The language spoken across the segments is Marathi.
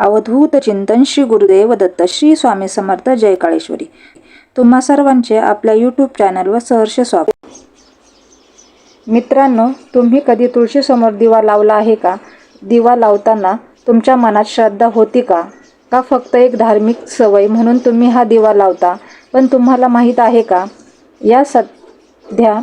अवधूत चिंतन श्री गुरुदेव दत्त श्री स्वामी समर्थ जय काळेश्वरी. तुम्हा सर्वांचे आपल्या यूट्यूब चॅनलवर सहर्ष स्वागत. मित्रांनो तुम्ही कधी तुळशीसमोर दिवा लावला आहे का? दिवा लावताना तुमच्या मनात श्रद्धा होती का? का फक्त एक धार्मिक सवय म्हणून तुम्ही हा दिवा लावता? पण तुम्हाला माहीत आहे का? या सध्या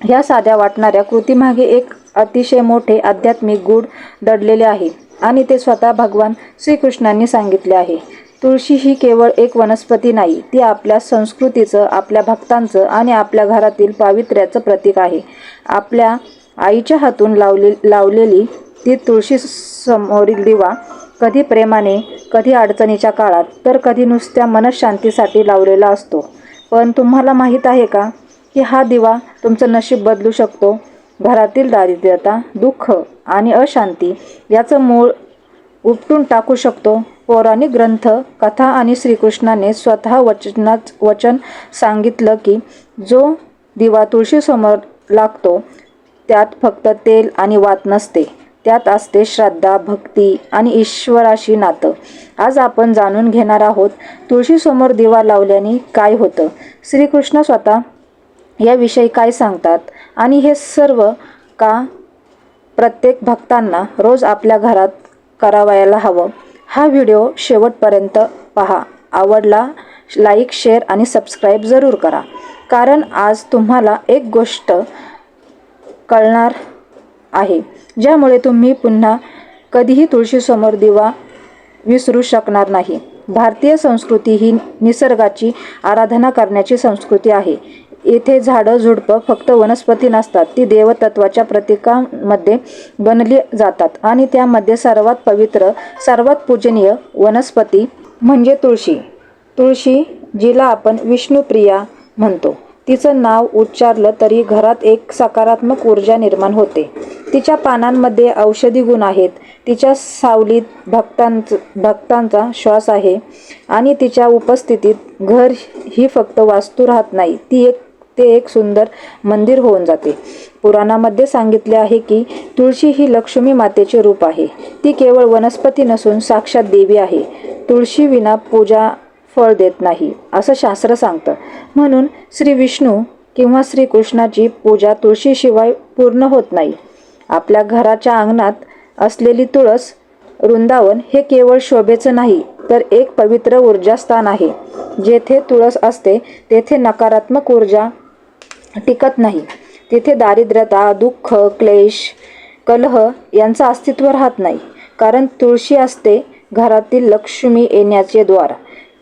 ह्या साध्या वाटणाऱ्या कृतीमागे एक अतिशय मोठे आध्यात्मिक गूढ दडलेले आहे. आणि ते स्वतः भगवान श्रीकृष्णांनी सांगितले आहे. तुळशी ही केवळ एक वनस्पती नाही ती आपल्या संस्कृतीचं आपल्या भक्तांचं आणि आपल्या घरातील पावित्र्याचं प्रतीक आहे. आपल्या आईच्या हातून लावले लावलेली ती तुळशी समोरील दिवा कधी प्रेमाने कधी अडचणीच्या काळात तर कधी नुसत्या मनशांतीसाठी लावलेला असतो. पण तुम्हाला माहीत आहे का की हा दिवा तुमचं नशीब बदलू शकतो? घरातील दारिद्र्यता दुःख आणि अशांती याचं मूळ उपटून टाकू शकतो. पौराणिक ग्रंथ कथा आणि श्रीकृष्णाने स्वतः वचनाच वचन सांगितलं की जो दिवा तुळशीसमोर लागतो त्यात फक्त तेल आणि वात नसते. त्यात असते श्रद्धा भक्ती आणि ईश्वराशी नातं. आज आपण जाणून घेणार आहोत तुळशीसमोर दिवा लावल्याने काय होतं? श्रीकृष्ण स्वतः याविषयी काय सांगतात? आणि हे सर्व का प्रत्येक भक्तांना रोज आपल्या घरात करावायला हवं. हा व्हिडिओ शेवटपर्यंत पहा. आवडला लाईक शेअर आणि सबस्क्राईब जरूर करा. कारण आज तुम्हाला एक गोष्ट कळणार आहे ज्यामुळे तुम्ही पुन्हा कधीही तुळशीसमोर दिवा विसरू शकणार नाही. भारतीय संस्कृती ही निसर्गाची आराधना करण्याची संस्कृती आहे. येथे झाडं झुडपं फक्त वनस्पती नसतात. ती देवतत्वाच्या प्रतीकांमध्ये बनली जातात. आणि त्यामध्ये सर्वात पवित्र सर्वात पूजनीय वनस्पती म्हणजे तुळशी. तुळशी जिला आपण विष्णुप्रिया म्हणतो. तिचं नाव उच्चारलं तरी घरात एक सकारात्मक ऊर्जा निर्माण होते. तिच्या पानांमध्ये औषधी गुण आहेत. तिच्या सावलीत भक्तांच भक्तांचा श्वास आहे. आणि तिच्या उपस्थितीत घर ही फक्त वास्तू राहत नाही. ती एक ते एक सुंदर मंदिर होऊन जाते. पुराणामध्ये सांगितले आहे की तुळशी ही लक्ष्मी मातेचे रूप आहे. ती केवळ वनस्पती नसून साक्षात देवी आहे. तुळशी विना पूजा फळ देत नाही असं शास्त्र सांगतं. म्हणून श्री विष्णू किंवा श्री कृष्णाची पूजा तुळशीशिवाय पूर्ण होत नाही. आपल्या घराच्या अंगणात असलेली तुळस वृंदावन हे केवळ शोभेचं नाही तर एक पवित्र ऊर्जास्थान आहे. जेथे तुळस असते तेथे नकारात्मक ऊर्जा टिकत नाही. तिथे दारिद्र्यता दुःख क्लेश कलह यांचं अस्तित्व राहत नाही. कारण तुळशी असते घरातील लक्ष्मी येण्याचे द्वार.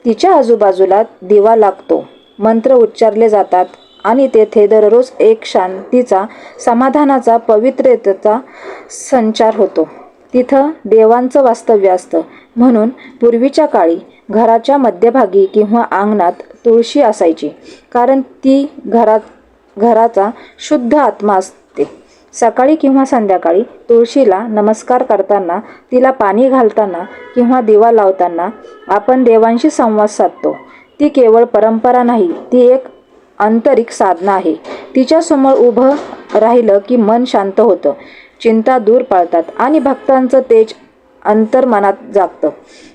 तिच्या आजूबाजूला दिवा लागतो. मंत्र उच्चारले जातात आणि तेथे दररोज एक शांतीचा समाधानाचा पवित्रतेचा संचार होतो. तिथं देवांचं वास्तव्य असतं. म्हणून पूर्वीच्या काळी घराच्या मध्यभागी किंवा अंगणात तुळशी असायची. कारण ती घरात घराचा शुद्ध आत्मा असते. सकाळी किंवा संध्याकाळी तुळशीला नमस्कार करताना तिला पाणी घालताना किंवा दिवा लावताना आपण देवांशी संवाद साधतो. ती केवळ परंपरा नाही ती एक आंतरिक साधना आहे. तिच्यासमोर उभं राहिलं की मन शांत होतं. चिंता दूर पाळतात आणि भक्तांचं तेज अंतर्मनात जागतं.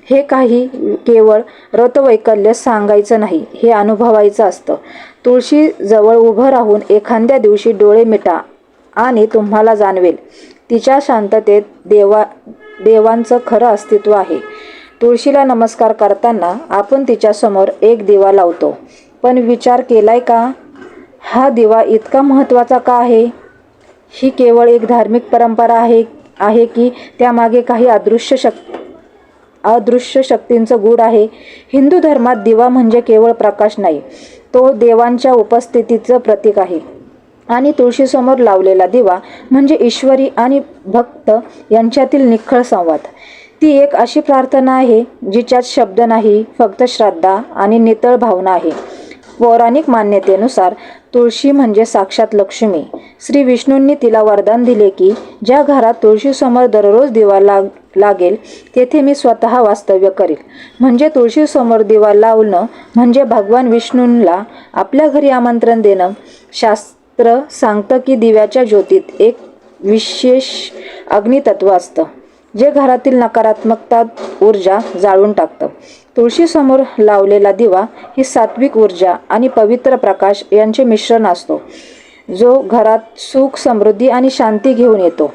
हे काही केवळ रतवैकल्य सांगायचं नाही हे अनुभवायचं असतं. तुळशी जवळ उभं राहून एखाद्या दिवशी डोळे मिटा आणि तुम्हाला जाणवेल तिच्या शांततेत देवा देवांचं खरं अस्तित्व आहे. तुळशीला नमस्कार करताना आपण तिच्यासमोर एक दिवा लावतो. पण विचार केलाय का? हा दिवा इतका महत्त्वाचा का आहे? ही केवळ एक धार्मिक परंपरा आहे आहे की त्यामागे काही अदृश्य शक् अदृश्य शक्तींचं गूढ आहे? हिंदू धर्मात दिवा म्हणजे केवळ प्रकाश नाही. तो देवांच्या उपस्थितीचं प्रतीक आहे. आणि तुळशीसमोर लावलेला दिवा म्हणजे ईश्वरी आणि भक्त यांच्यातील निखळ संवाद. ती एक अशी प्रार्थना आहे जिच्यात शब्द नाही फक्त श्रद्धा आणि नितळ भावना आहे. पौराणिक मान्यतेनुसार तुळशी म्हणजे साक्षात लक्ष्मी. श्री विष्णूंनी तिला वरदान दिले की ज्या घरात तुळशीसमोर दररोज दिवा लाग लागेल तेथे मी स्वतः वास्तव्य करेल म्हणजे तुळशीसमोर दिवा लावणं म्हणजे भगवान विष्णूंना आपल्या घरी आमंत्रण देणं. शास्त्र सांगतं की दिव्याच्या ज्योतीत एक विशेष अग्नितत्व असतं जे घरातील नकारात्मकता ऊर्जा जाळून टाकतं. तुळशीसमोर लावलेला दिवा ही सात्विक ऊर्जा आणि पवित्र प्रकाश यांचे मिश्रण असतो जो घरात सुख समृद्धी आणि शांती घेऊन येतो.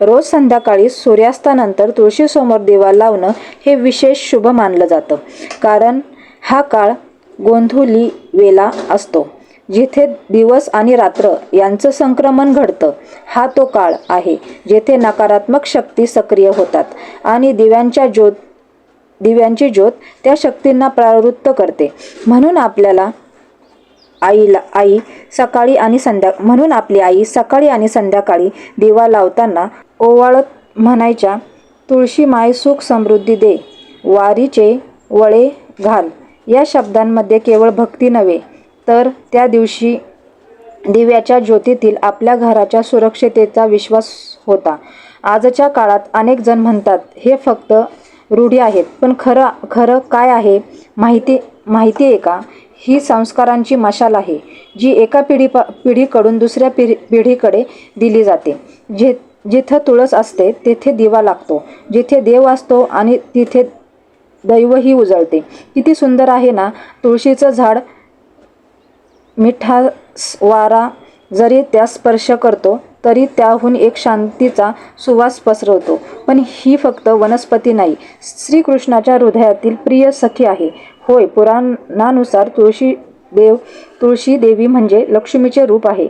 रोज संध्याकाळी सूर्यास्तानंतर तुळशीसमोर दिवा लावणं हे विशेष शुभ मानलं जातं. कारण हा काळ गोंधुली वेला असतो. जिथे दिवस आणि रात्र यांचं संक्रमण घडतं हा तो काळ आहे जेथे नकारात्मक शक्ती सक्रिय होतात आणि दिव्यांच्या ज्योत दिव्यांची ज्योत त्या शक्तींना प्रवृत्त करते. म्हणून आपल्याला आईला आई सकाळी आणि संध्या म्हणून आपली आई सकाळी आणि संध्याकाळी दिवा लावताना ओवाळत म्हणायच्या तुळशी माय सुख समृद्धी दे वारीचे वळे घाल. या शब्दांमध्ये केवळ भक्ती नव्हे तर त्या दिवशी दिव्याच्या ज्योतीतील आपल्या घराच्या सुरक्षितेचा विश्वास होता. आजच्या काळात अनेक जण म्हणतात हे फक्त रूढी आहेत पण खरं खरं काय आहे? माहिती माहिती आहे का? ही संस्कारांची मशाल आहे जी एका पिढी पिढीकडून दुसऱ्या पिढी पिढीकडे दिली जाते. जे जिथं तुळस असते तेथे दिवा लागतो. जिथे देव असतो आणि तिथे दैवही उजळते. किती सुंदर आहे ना तुळशीचं झाड मिठा वारा जरी त्या स्पर्श करतो तरी त्याहून एक शांतीचा सुवास पसरवतो. पण ही फक्त वनस्पती नाही श्रीकृष्णाच्या हृदयातील प्रिय सखी आहे. होय पुराणानुसार तुळशी देव तुळशी देवी म्हणजे लक्ष्मीचे रूप आहे.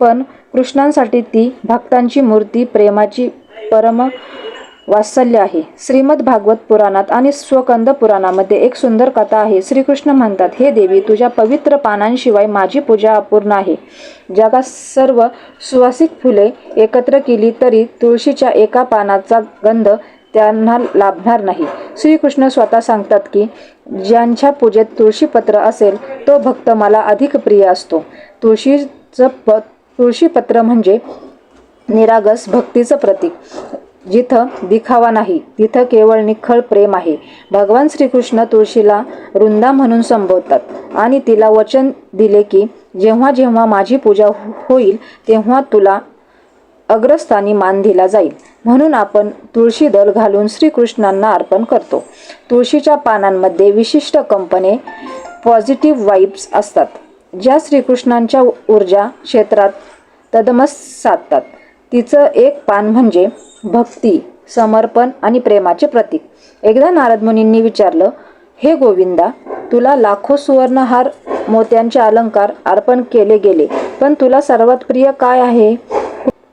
पण कृष्णांसाठी ती भक्तांची मूर्ती प्रेमाची परम वात्सल्य आहे. श्रीमद भागवत पुराणात आणि स्वकंद पुराणामध्ये एक सुंदर कथा आहे. श्रीकृष्ण म्हणतात हे देवी तुझ्या पवित्र पानांशिवाय माझी पूजा अपूर्ण आहे. जगात सर्व सुवासिक फुले एकत्र केली तरी तुळशीच्या एका पानाचा गंध त्यांना लाभणार नाही. श्रीकृष्ण स्वतः सांगतात की ज्यांच्या पूजेत तुळशीपत्र असेल तो भक्त मला अधिक प्रिय असतो. तुळशीचं प तुळशीपत्र म्हणजे निरागस भक्तीचं प्रतीक. जिथं दिखावा नाही तिथं केवळ निखळ प्रेम आहे. भगवान श्रीकृष्ण तुळशीला वृंदा म्हणून संबोधतात आणि तिला वचन दिले की जेव्हा जेव्हा माझी पूजा हो-, होईल तेव्हा तुला अग्रस्थानी मान दिला जाईल. म्हणून आपण तुळशी दल घालून श्रीकृष्णांना अर्पण करतो. तुळशीच्या पानांमध्ये विशिष्ट कंपने पॉझिटिव्ह वाईब्स असतात ज्या श्रीकृष्णांच्या ऊर्जा क्षेत्रात तदमस साधतात. तिचं एक पान म्हणजे भक्ती समर्पण आणि प्रेमाचे प्रतीक. एकदा नारद मुनींनी विचारलं हे गोविंदा तुला लाखो सुवर्णहार मोत्यांचे अलंकार अर्पण केले गेले पण तुला सर्वात प्रिय काय आहे?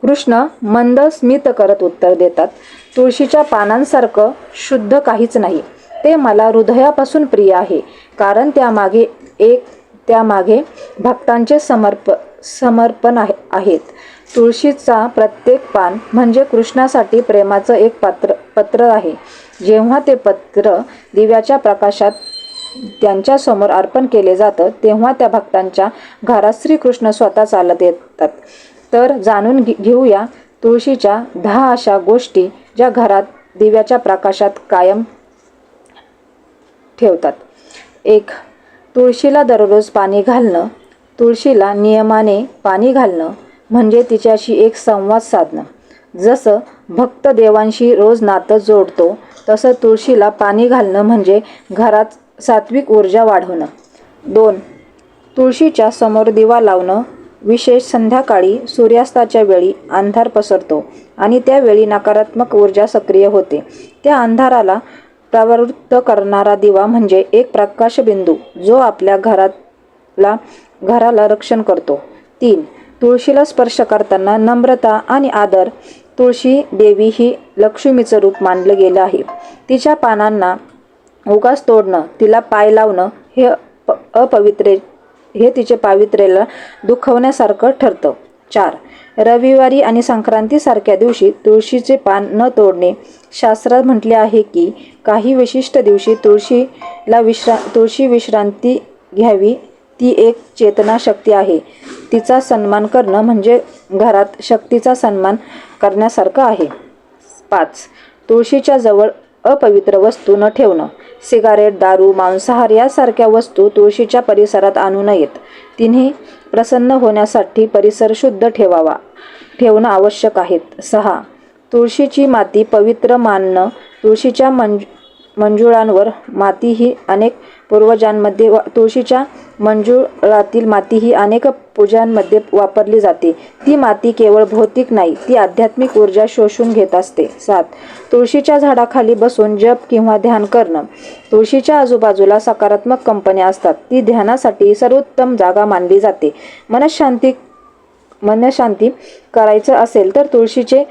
कृष्ण मंद स्मित करत उत्तर देतात तुळशीच्या पानांसारखं शुद्ध काहीच नाही. ते मला हृदयापासून प्रिय आहे कारण त्यामागे एक त्यामागे भक्तांचे समर्प समर्पण आहे आहेत. तुळशीचा प्रत्येक पान म्हणजे कृष्णासाठी प्रेमाचं एक पात्र पत्र आहे. जेव्हा ते पत्र दिव्याच्या प्रकाशात त्यांच्यासमोर अर्पण केले जातं तेव्हा त्या भक्तांच्या घरात श्रीकृष्ण स्वतः चालत येतात. तर जाणून घे- घेऊया तुळशीच्या दहा अशा गोष्टी ज्या घरात दिव्याच्या प्रकाशात कायम ठेवतात. एक तुळशीला दररोज पाणी घालणं. तुळशीला नियमाने पाणी घालणं म्हणजे तिच्याशी एक संवाद साधणं. जसं भक्त देवांशी रोज नातं जोडतो तसं तुळशीला पाणी घालणं म्हणजे घरात सात्विक ऊर्जा वाढवणं. दोन तुळशीच्या समोर दिवा लावणं. विशेष संध्याकाळी सूर्यास्ताच्या वेळी अंधार पसरतो आणि त्यावेळी नकारात्मक ऊर्जा सक्रिय होते. त्या अंधाराला प्रवृत्त करणारा दिवा म्हणजे एक प्रकाशबिंदू जो आपल्या घरातला घराला रक्षण करतो. तीन तुळशीला स्पर्श करताना नम्रता आणि आदर. तुळशी देवी ही लक्ष्मीचं रूप मानलं गेलं आहे. तिच्या पानांना उगास तोडणं तिला पाय लावणं हे प अपवित्रे हे तिचे पावित्र्याला दुखवण्यासारखं ठरतं. चार रविवारी आणि संक्रांतीसारख्या दिवशी तुळशीचे पान न तोडणे. शास्त्रात म्हटले आहे की काही विशिष्ट दिवशी तुळशीला विश्रा तुळशी विश्रांती घ्यावी. ती एक चेतना शक्ती आहे. तिचा सन्मान करणं म्हणजे घरात शक्तीचा सन्मान करण्यासारखं आहे. पाच. तुळशीच्या जवळ अपवित्र वस्तू न ठेवणं. सिगारेट दारू मांसाहार यासारख्या वस्तू तुळशीच्या परिसरात आणू नयेत. तिन्ही प्रसन्न होण्यासाठी परिसर शुद्ध ठेवावा. ठेवणं आवश्यक आहे सहा. तुळशीची माती पवित्र मानणं. तुळशीच्या मंज मंजुळांवर माती ही अनेक पूर्वजांमध्ये व तुळशीच्या मंजुळातील माती ही अनेक पूजांमध्ये वापरली जाते. ती माती केवळ भौतिक नाही ती आध्यात्मिक ऊर्जा शोषून घेत असते. सात. तुळशीच्या झाडाखाली बसून जप किंवा ध्यान करणं. तुळशीच्या आजूबाजूला सकारात्मक कंपन्या असतात. ती ध्यानासाठी सर्वोत्तम जागा मानली जाते. मनशांती मनशांती करायचं असेल तर तुळशीचे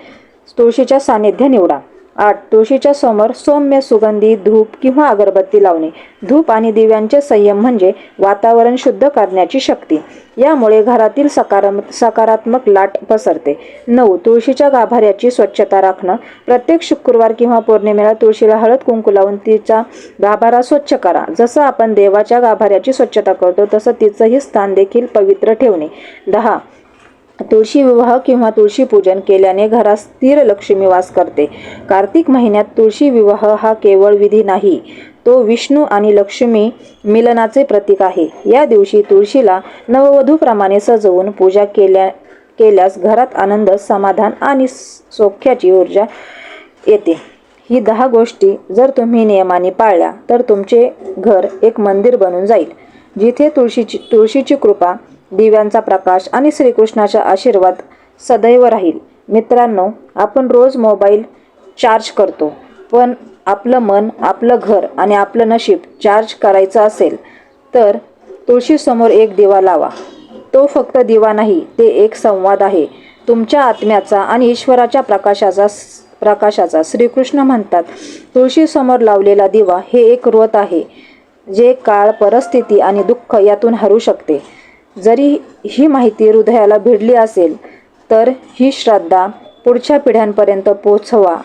तुळशीच्या सानिध्य निवडा. आठ तुळशीच्या समोर सौम्य सुगंधी धूप किंवा अगरबत्ती लावणे. धूप आणि दिव्यांचे संयम म्हणजे वातावरण शुद्ध करण्याची शक्ती. यामुळे घरातील सकाराम सकारात्मक लाट पसरते. नऊ तुळशीच्या गाभाऱ्याची स्वच्छता राखणं. प्रत्येक शुक्रवार किंवा पौर्णिमेला तुळशीला हळद कुंकू लावून तिचा गाभारा स्वच्छ करा. जसं आपण देवाच्या गाभाऱ्याची स्वच्छता करतो तसं तिचंही स्थान देखील पवित्र ठेवणे. दहा तुळशी विवाह किंवा तुळशी पूजन केल्याने घरात स्थिर लक्ष्मी वास करते. कार्तिक महिन्यात तुळशी विवाह हा केवळ विधी नाही तो विष्णू आणि लक्ष्मी मिलनाचे प्रतीक आहे. या दिवशी तुळशीला नववधूप्रमाणे सजवून पूजा केल्या केल्यास घरात आनंद समाधान आणि सौख्याची ऊर्जा येते. ही दहा गोष्टी जर तुम्ही नियमाने पाळल्या तर तुमचे घर एक मंदिर बनून जाईल जिथे तुळशीची तुळशीची कृपा दिव्यांचा प्रकाश आणि श्रीकृष्णाचा आशीर्वाद सदैव राहील. मित्रांनो आपण रोज मोबाईल चार्ज करतो. पण आपलं मन आपलं घर आणि आपलं नशीब चार्ज करायचं असेल तर तुळशीसमोर एक दिवा लावा. तो फक्त दिवा नाही ते एक संवाद आहे. तुमच्या आत्म्याचा आणि ईश्वराच्या प्रकाशाचा प्रकाशाचा. श्रीकृष्ण म्हणतात तुळशीसमोर लावलेला दिवा हे एक व्रत आहे जे काळ परिस्थिती आणि दुःख यातून हरू शकते. जरी ही माहिती हृदयाला भिडली असेल तर ही श्रद्धा पुढच्या पिढ्यांपर्यंत पोचवा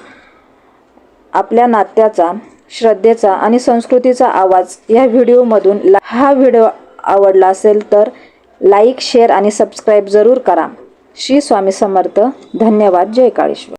आपल्या नात्याचा श्रद्धेचा आणि संस्कृतीचा आवाज या व्हिडिओमधून ला- हा व्हिडिओ आवडला असेल तर लाईक शेअर आणि सबस्क्राईब जरूर करा. श्री स्वामी समर्थ. धन्यवाद. जय काळेश्वर.